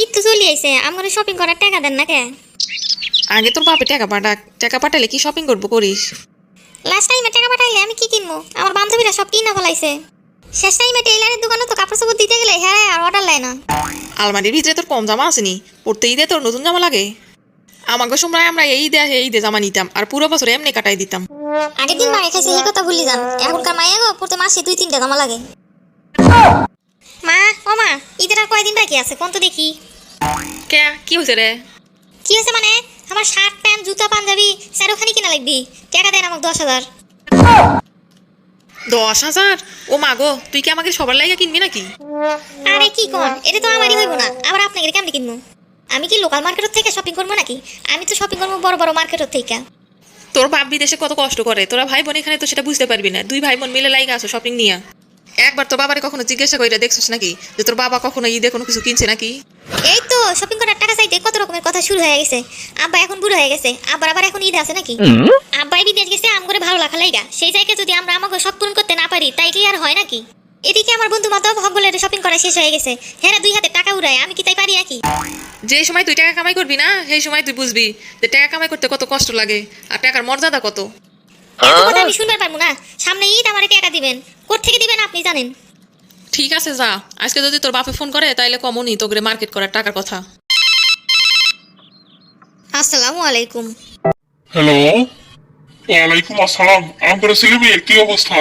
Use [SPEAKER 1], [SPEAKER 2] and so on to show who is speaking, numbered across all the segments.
[SPEAKER 1] ঈদ তো চলি আইছে। আমার শপিং করার টাকা দেন না কে?
[SPEAKER 2] আগে তোর বাপে টাকা পাঠাক টাকা পাঠালে কি শপিং করব করিস?
[SPEAKER 1] লাস্ট টাইমে টাকা পাঠাইলে আমি কি কিনবো? আমার বান্ধবীরা সব কিনা ফেলাইছে। শেষ টাইমে টেইলারের দোকানে তো কাপড় চাপড় দিতে গেলে হ্যাঁ আর অর্ডার লাই না।
[SPEAKER 2] আলমারির ভিতরে তোর কম জামা আসেনি পড়তে ঈদে তোর নতুন জামা লাগে? আমাকে সময় আমরা এই ঈদে এই ঈদে জামা নিতাম আর পুরো বছর এমনি কাটাই দিতাম।
[SPEAKER 1] আগের দিন মায়ের খাইছে এই কথা ভুলি যান। এখনকার মায়ে গো পড়তে মাসে দুই তিনটা জামা লাগে। মা ও মা ঈদের আর কয়দিন বাকি আছে? কোন তো দেখি।
[SPEAKER 2] কে? কি হয়েছে রে?
[SPEAKER 1] কি হয়েছে মানে? আমার শার্ট প্যান্ট জুতা পাঞ্জাবি চারোখানি কিনা লাগবি? টাকা দেন আমাকে দশ হাজার।
[SPEAKER 2] দশ হাজার? ও মাগো তুই কি আমাকে সবার লাগে কিনবি নাকি?
[SPEAKER 1] আরে কি কোন? এটা তো আমারই হইব না। আবার আপনাকে কেমনি কিনবো? আমি কি লোকাল মার্কেট থেকে শপিং করব নাকি? আমি তো শপিং করব বড় বড় মার্কেটের থেকে।
[SPEAKER 2] তোর বাপ বিদেশে কত কষ্ট করে? তোরা ভাই বোন এখানে তো সেটা বুঝতে পারবি না। দুই ভাই বোন মিলে লাইগা আছো শপিং নিয়ে। একবার তোর বাবারে কখনো জিজ্ঞাসা কইরা দেখছিস নাকি? যে তোর বাবা কখনো ঈদে কোনো কিছু কিনছে নাকি?
[SPEAKER 1] এই তো শপিং করার টাকা চাইতে কত রকমের কথা শুরু হয়ে গেছে। আব্বা এখন বুড়ো হয়ে গেছে আবার আবার এখন ঈদ আছে নাকি? আব্বাই বিদেশ গেছে আম করে ভালো লাগা লাইগা। সেই জায়গায় যদি আমরা আমাকে সব পূরণ করতে না পারি তাই কি আর হয় নাকি? এদিকে আমার বন্ধু বান্ধব সকলের শপিং করা শেষ হয়ে গেছে। হ্যাঁ দুই হাতে টাকা উড়ায় আমি কি তাই পারি নাকি?
[SPEAKER 2] যে সময় তুই টাকা কামাই করবি না সেই সময় তুই বুঝবি যে টাকা কামাই করতে কত কষ্ট লাগে আর টাকার মর্যাদা কত।
[SPEAKER 1] এত কথা আমি শুনবার পারব না। সামনে ঈদ আমার টাকা দিবেন। থেকে দিবেন আপনি জানেন?
[SPEAKER 2] ঠিক আছে যা। আজকে যদি তোর বাপে ফোন করে তাইলে কমনি তোকে মার্কেট করার টাকার কথা।
[SPEAKER 1] আসসালামু আলাইকুম।
[SPEAKER 3] হ্যালো। ওয়ালাইকুম আসসালাম। আমার ছেলে কি অবস্থা?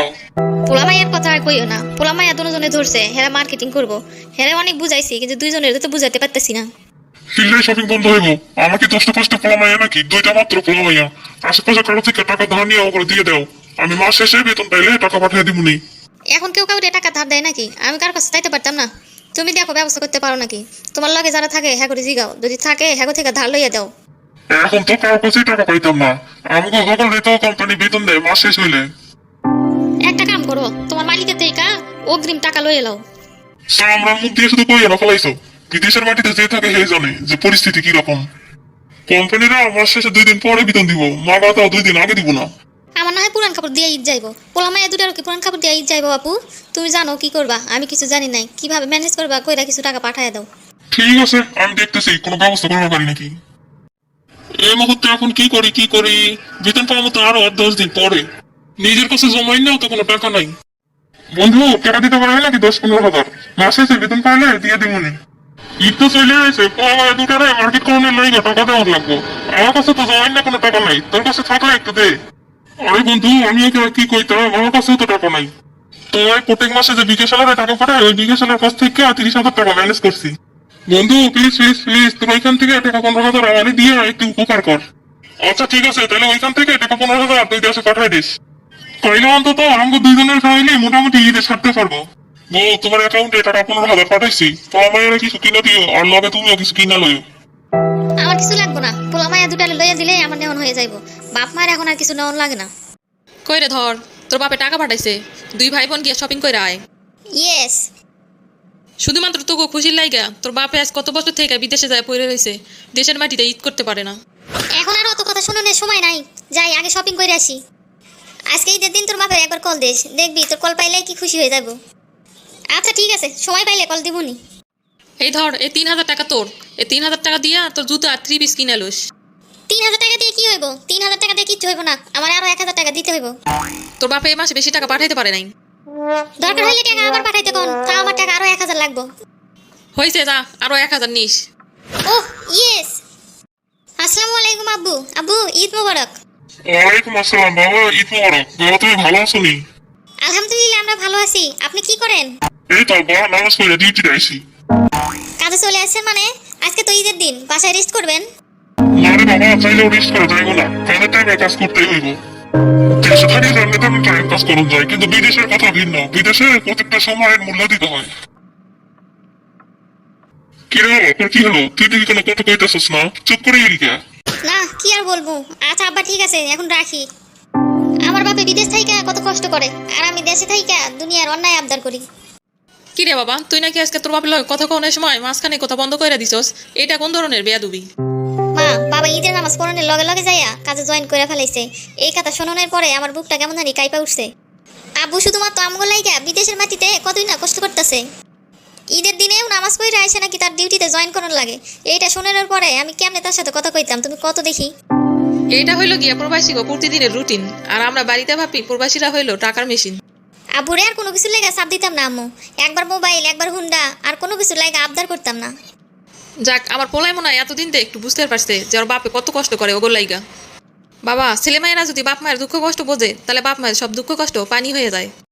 [SPEAKER 1] পোলা মাইয়ার কথা আর কইও না। পোলা মাইয়া দুজনে ধরছে হেরা মার্কেটিং করব। হেরা অনেক বুঝাইছি কিন্তু দুইজনের তো বুঝাতে পারতেছি না।
[SPEAKER 3] ফিল্ডে শপিং বন্ধ হইব। আমাকে দশটা পাঁচটা পোলা মাইয়া নাকি? দুইটা মাত্র পোলা মাইয়া আশেপাশে কারও থেকে টাকা ধার নিয়ে আমাকে দিয়ে দাও। আমি মাস শেষে বেতন পাইলে টাকা পাঠিয়ে দিব নি
[SPEAKER 1] এখন কেউ কাউরে টাকা ধার দেয় নাকি? আমি কার কাছে চাইতে পারতাম না। তুমি দেখো ব্যবস্থা করতে পারো নাকি? তোমার লগে যারা থাকে হ্যাঁ করে জিগাও যদি থাকে হ্যাঁ থেকে ধার লইয়া দাও।
[SPEAKER 3] এখন তো কারও কাছেই টাকা পাইতাম না। আমাকে সকল তো কোম্পানি বেতন দেয় মাস শেষ হইলে।
[SPEAKER 1] একটা কাম করো তোমার মালিকের থেকে অগ্রিম টাকা লইয়ে লাও।
[SPEAKER 3] স্যার আমরা মুখ দিয়ে শুধু কইয়া না ফেলাইছো। বিদেশের মাটিতে যে থাকে সেই জানে যে পরিস্থিতি কি রকম কোম্পানিরা মাস শেষে দুই দিন পরে বেতন দিব মা বাবা দুই দিন আগে দিব না।
[SPEAKER 1] আমার না হয় পুরান কাপড় দিয়ে ঈদ যাইবো। পোলা মাইয়া দুটার কি পুরান কাপড় দিয়ে ঈদ যাইবো বাপু তুমি জানো কি করবা আমি কিছু জানি নাই। কীভাবে ম্যানেজ করবা কইরা কিছু টাকা পাঠায় দাও।
[SPEAKER 3] ঠিক আছে আমি দেখতেছি কোনো ব্যবস্থা পারি নাকি? এই মুহূর্তে এখন কি করি কি করি? বেতন পাওয়ার মতো আরও আর দশ দিন পরে। নিজের কাছে জমাই নাও তো কোনো টাকা নাই। বন্ধু টাকা দিতে পারবে নাকি দশ পনেরো হাজার? মাসে বেতন পাইলে দিয়ে দিব নি ঈদ চলে এসে দুটারে মার্কেট করানোর লাইগে টাকা দেওয়ার লাগবো? আমার কাছে তো জমাই না কোনো টাকা নাই, তোর কাছে থাকলে একটু দে। আরে বন্ধু, আমি কি কইতাম? আমার কাছেও তো টাকা নাই। তো প্রত্যেক মাসে যে বিকাশালারে টাকা পাঠায়, ওই বিকাশালার কাছ থেকে তিরিশ হাজার টাকা ম্যানেজ করছি। বন্ধু প্লিজ প্লিজ প্লিজ তুমি ওইখান থেকে টাকা পনেরো হাজার আমারে দিয়ে একটু উপকার কর। আচ্ছা ঠিক আছে, তাহলে ওইখান থেকে টাকা পনেরো হাজার তুই দেশে পাঠাই দিস। তাইলে অন্তত আমাকে দুইজনের ফ্যামিলি মোটামুটি ঈদে ছাড়তে পারব। বউ তোমার অ্যাকাউন্টে টাকা পনেরো হাজার পাঠাইছি। তোমার মায়ের কিছু কিনা দিও আর লগে তুমিও কিছু কিনা লইও।
[SPEAKER 1] আমার কিছু লাগবো না। পোলা দুটা লইয়া দিলে আমার নেওয়ান হয়ে যাইবো। বাপ মায়ের এখন আর কিছু নেওয়ান লাগে না।
[SPEAKER 2] কই রে ধর তোর বাপে টাকা পাঠাইছে দুই ভাই বোন গিয়া শপিং কইরা আয়।
[SPEAKER 1] ইয়েস
[SPEAKER 2] শুধুমাত্র তোকে খুশির লাইগা তোর বাপে আজ কত বছর থেকে বিদেশে যায় পড়ে রয়েছে দেশের মাটিতে ঈদ করতে পারে না।
[SPEAKER 1] এখন আর অত কথা শোনানোর সময় নাই। যাই আগে শপিং করে আসি। আজকে ঈদের দিন তোর বাপের একবার কল দিস দেখবি তোর কল পাইলে কি খুশি হয়ে যাব। আচ্ছা ঠিক আছে। সময় পাইলে কল দিবনি।
[SPEAKER 2] এই ধর এই তিন হাজার টাকা তোর। এই তিন হাজার টাকা দিয়া তোর জুতো আর থ্রি পিস কিনে লোস
[SPEAKER 1] তিন হাজার টাকা দিয়ে কি হইব? তিন হাজার টাকা দিয়ে কিচ্ছু হইব না। আমার আরও এক হাজার টাকা দিতে হইব।
[SPEAKER 2] তোর বাপে এই মাসে বেশি টাকা পাঠাইতে পারে নাই।
[SPEAKER 1] দরকার হইলে টাকা আবার পাঠাইতে কোন। তা আমার টাকা আরও এক হাজার লাগবো।
[SPEAKER 2] হয়েছে যা আরও এক হাজার নিস।
[SPEAKER 1] ও ইয়েস আসসালামু আলাইকুম আব্বু। আব্বু ঈদ মোবারক।
[SPEAKER 3] ওয়ালাইকুম আসসালাম বাবা ঈদ মোবারক। বাবা তুমি ভালো আছো নি?
[SPEAKER 1] আলহামদুলিল্লাহ আমরা ভালো আছি। আপনি কি করেন?
[SPEAKER 3] এই তো বাবা নামাজ পড়ে ডিউটিতে আইছি
[SPEAKER 1] কাজে চলে আসছেন মানে? আজকে তো ঈদের দিন বাসায় রেস্ট করবেন?
[SPEAKER 3] না রে বাবা চাইলেও রিস্ক করা যাইব না। কাজের টাইমে কাজ করতেই হইব। দেশে থাকি জানলে তেমন টাইম কাজ করুন যায় কিন্তু বিদেশের কথা ভিন্ন। বিদেশে প্রত্যেকটা সময়ের মূল্য দিতে হয়। কি রে বাবা তোর কি হলো? তুই দেখি কোনো কথা কইতেছিস না। চুপ করে গেলি কে?
[SPEAKER 1] না কি আর বলব? আচ্ছা আব্বা ঠিক আছে এখন রাখি। আমার বাপে বিদেশ থাইকা কত কষ্ট করে আর আমি দেশে থাইকা দুনিয়ার অন্যায় আবদার করি।
[SPEAKER 2] কি রে বাবা তুই নাকি আজকে তোর বাপের লগে কথা কোনের সময় মাঝখানে কথা বন্ধ করে দিছস? এটা কোন ধরনের বেয়াদুবি?
[SPEAKER 1] মা বাবা ঈদের নামাজ পড়ানোর লগে লগে যাইয়া কাজে জয়েন করে ফেলাইছে। এই কথা শোনানোর পরে আমার বুকটা কেমন জানি কাইপা উঠছে। আব্বু শুধুমাত্র আমগো লাইগা বিদেশের মাটিতে কতই না কষ্ট করতেছে। ঈদের দিনেও নামাজ পড়ে আইসে নাকি তার ডিউটিতে জয়েন করার লাগে? এইটা শোনানোর পরে আমি কেমনে তার সাথে কথা কইতাম তুমি কত দেখি?
[SPEAKER 2] এইটা হইল গিয়া প্রবাসী গো প্রতিদিনের রুটিন। আর আমরা বাড়িতে ভাবি প্রবাসীরা হইল টাকার মেশিন।
[SPEAKER 1] আবুরে আর কোনো কিছু লেগে চাপ দিতাম না আম্মু। একবার মোবাইল, একবার হুন্ডা, আর কোনো কিছু লাগে আবদার করতাম না।
[SPEAKER 2] যাক, আমার পোলাই মনে হয় এতদিন তো একটু বুঝতে পারছে যে ওর বাপে কত কষ্ট করে ওগুলো লাইগা। বাবা ছেলে মেয়েরা যদি বাপ মায়ের দুঃখ কষ্ট বোঝে, তাহলে বাপ মায়ের সব দুঃখ কষ্ট পানি হয়ে যায়।